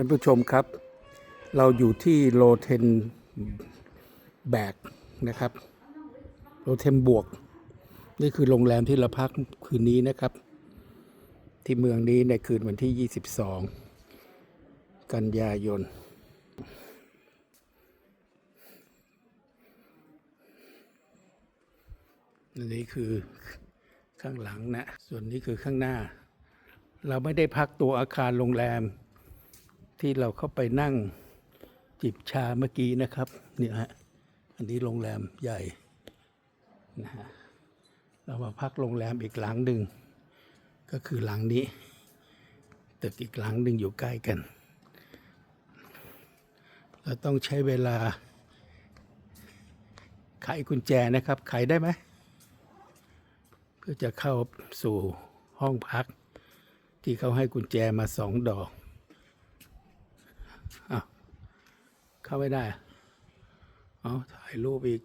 ท่านผู้ชมครับ เราอยู่ที่โลเทนแบกนะครับ โลเทนบวก นี่คือโรงแรมที่เราพักคืนนี้นะครับ ที่เมืองนี้ในคืนวันที่ 22 กันยายนอันนี้คือข้างหลังนะ ส่วนนี้คือข้างหน้า เราไม่ได้พักตัวอาคารโรงแรม ที่เราเข้าไปนั่งจิบชาเมื่อกี้นะครับเนี่ยฮะอันนี้โรงแรมใหญ่นะฮะเรามาพักโรงแรมอีกหลังหนึ่งก็คือหลังนี้ ตึกอีกหลังหนึ่งอยู่ใกล้กัน เราต้องใช้เวลาไขกุญแจนะครับไขได้ไหมเพื่อจะเข้าสู่ห้องพักที่เขาให้กุญแจมาสองดอกอ้าว เข้าไม่ได้ เอาถ่ายรูปอีก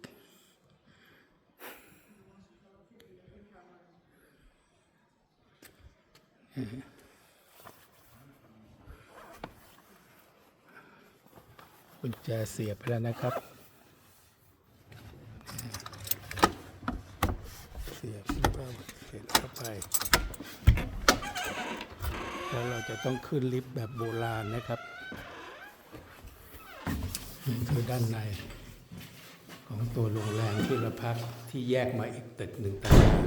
กุญแจเสียบไปแล้วนะครับ เสียบแล้วก็เสียบเข้าไป แล้วเราจะต้องขึ้นลิฟต์แบบโบราณนะครับ นี่คือด้านใน ของตัวโรงแรมที่เราพักที่แยกมาอีกตึกหนึ่งต่างหาก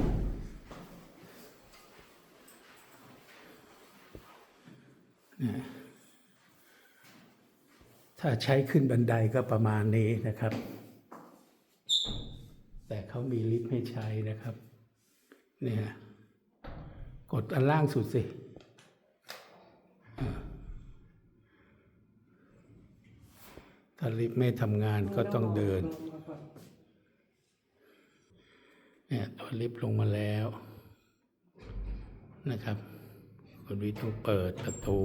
ถ้าใช้ขึ้นบันไดก็ประมาณนี้นะครับ แต่เขามีลิฟต์ให้ใช้นะครับ เนี่ย กดอันล่างสุดสิอ่า ถ้าลิฟต์ไม่ทำงานก็ต้องเดินเนี่ยตัวลิฟต์ลงมาแล้วนะครับกดวิต้องเปิดประตู